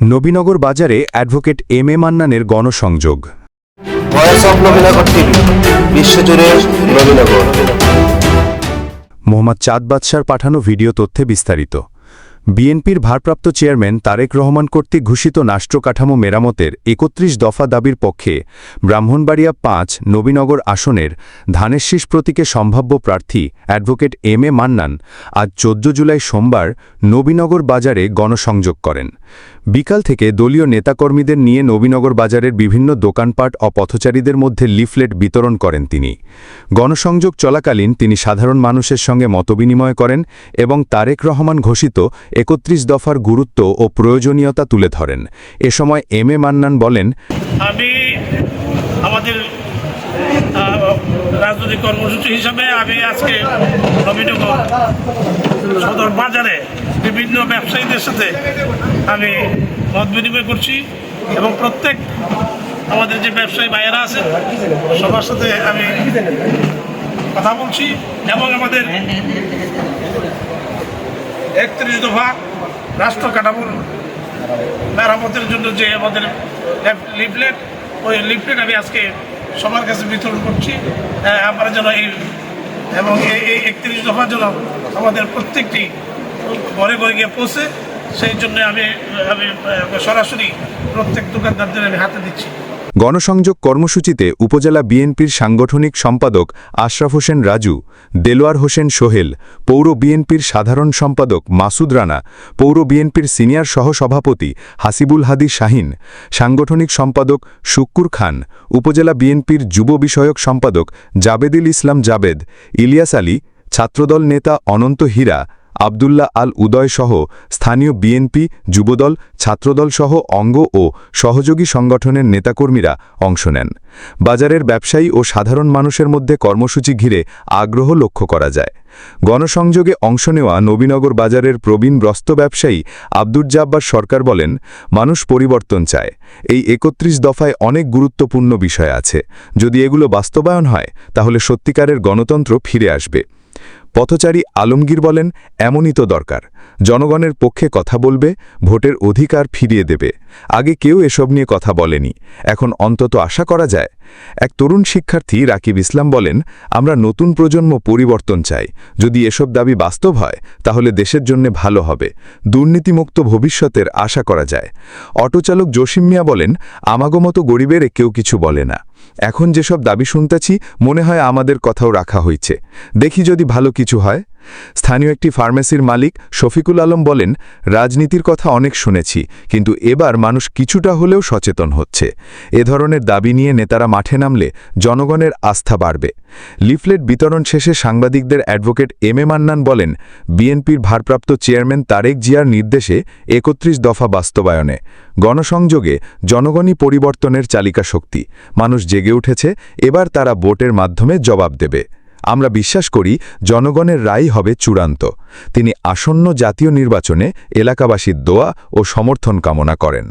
নবীনগর বাজারে advocate M A মান্নানের গণসংযোগ। মোহাম্মদ চাঁদ বাদশার পাঠানো ভিডিও তথ্যে বিস্তারিত। বিএনপির ভারপ্রাপ্ত চেয়ারম্যান তারেক রহমান কর্তৃক ঘোষিত রাষ্ট্র কাঠামো মেরামতের একত্রিশ দফা দাবির পক্ষে ব্রাহ্মণবাড়িয়া পাঁচ নবীনগর আসনের ধানের শীষ প্রতীকে সম্ভাব্য প্রার্থী অ্যাডভোকেট এম এ মান্নান আজ চোদ্দ জুলাই সোমবার নবীনগর বাজারে গণসংযোগ করেন। বিকাল থেকে দলীয় নেতাকর্মীদের নিয়ে নবীনগর বাজারের বিভিন্ন দোকানপাট ও পথচারীদের মধ্যে লিফলেট বিতরণ করেন তিনি। গণসংযোগ চলাকালীন তিনি সাধারণ মানুষের সঙ্গে মতবিনিময় করেন এবং তারেক রহমান ঘোষিত একত্রিশ দফার গুরুত্ব ও প্রয়োজনীয়তা তুলে ধরেন। এ সময় এম এ মান্নান বলেন, আমি আমাদের রাজনৈতিক কর্মসূচি হিসাবে আমি আজকে সদর বাজারে বিভিন্ন ব্যবসায়ীদের সাথে আমি মত বিনিময় করছি এবং প্রত্যেক আমাদের যে ব্যবসায়ী ভাইয়েরা আছে সবার সাথে আমি কথা বলছি এবং আমাদের একত্রিশ দফা রাষ্ট্র কাঠামোর মেরামতের জন্য যে আমাদের লিফলেট ওই লিফলেট আমি আজকে সবার কাছে বিতরণ করছি। আমরা যেন এই এবং এই একত্রিশ দফা যেন আমাদের প্রত্যেকটি ঘরে ঘরে গিয়ে পৌঁছে। সেই জন্য আমি আমি সরাসরি প্রত্যেক দোকানদারদের আমি হাতে দিচ্ছি। গণসংযোগ কর্মসূচিতে উপজেলা বিএনপির সাংগঠনিক সম্পাদক আশরাফ হোসেন রাজু, দেলোয়ার হোসেন সোহেল, পৌর বিএনপির সাধারণ সম্পাদক মাসুদ রানা, পৌর বিএনপির সিনিয়র সহসভাপতি হাসিবুল হাদি শাহিন, সাংগঠনিক সম্পাদক শুক্কুর খান, উপজেলা বিএনপির যুব বিষয়ক সম্পাদক জাবেদুল ইসলাম জাবেদ, ইলিয়াস আলী, ছাত্রদল নেতা অনন্ত হীরা আবদুল্লাহ আল উদয় সহ স্থানীয় বিএনপি, যুবদল, ছাত্রদল সহ অঙ্গ ও সহযোগী সংগঠনের নেতাকর্মীরা অংশ নেন। বাজারের ব্যবসায়ী ও সাধারণ মানুষের মধ্যে কর্মসূচি ঘিরে আগ্রহ লক্ষ্য করা যায়। গণসংযোগে অংশ নেওয়া নবীনগর বাজারের প্রবীণ ব্রস্ত ব্যবসায়ী আব্দুর জাব্বার সরকার বলেন, মানুষ পরিবর্তন চায়। এই একত্রিশ দফায় অনেক গুরুত্বপূর্ণ বিষয় আছে। যদি এগুলো বাস্তবায়ন হয়, তাহলে সত্যিকারের গণতন্ত্র ফিরে আসবে। পথচারী আলমগীর বলেন, এমনই তো দরকার। জনগণের পক্ষে কথা বলবে, ভোটের অধিকার ফিরিয়ে দেবে। আগে কেউ এসব নিয়ে কথা বলেনি। এখন অন্তত আশা করা যায়। এক তরুণ শিক্ষার্থী রাকিব ইসলাম বলেন, আমরা নতুন প্রজন্ম পরিবর্তন চাই। যদি এসব দাবি বাস্তব হয়, তাহলে দেশের জন্য ভালো হবে। দুর্নীতিমুক্ত ভবিষ্যতের আশা করা যায়। অটোচালক জসিম মিয়া বলেন আমাগমতো গরিবের কেউ কিছু বলে না। এখন যেসব দাবি শুনতেছি, মনে হয় আমাদের কথাও রাখা হয়েছে দেখি যদি ভালো কিছু হয়? স্থানীয় একটি ফার্মেসির মালিক শফিকুল আলম বলেন, রাজনীতির কথা অনেক শুনেছি, কিন্তু এবার মানুষ কিছুটা হলেও সচেতন হচ্ছে। এ ধরনের দাবি নিয়ে নেতারা মাঠে নামলে জনগণের আস্থা বাড়বে। লিফলেট বিতরণ শেষে সাংবাদিকদের অ্যাডভোকেট এম এ মান্নান বলেন, বিএনপির ভারপ্রাপ্ত চেয়ারম্যান তারেক জিয়ার নির্দেশে একত্রিশ দফা বাস্তবায়নে, গণসংযোগে জনগণই পরিবর্তনের চালিকা শক্তি মানুষ জেগে উঠেছে, এবার তারা ভোটের মাধ্যমে জবাব দেবে। আমরা বিশ্বাস করি জনগণের রায় হবে চূড়ান্ত। তিনি আসন্ন জাতীয় নির্বাচনে এলাকাবাসীর দোয়া ও সমর্থন কামনা করেন।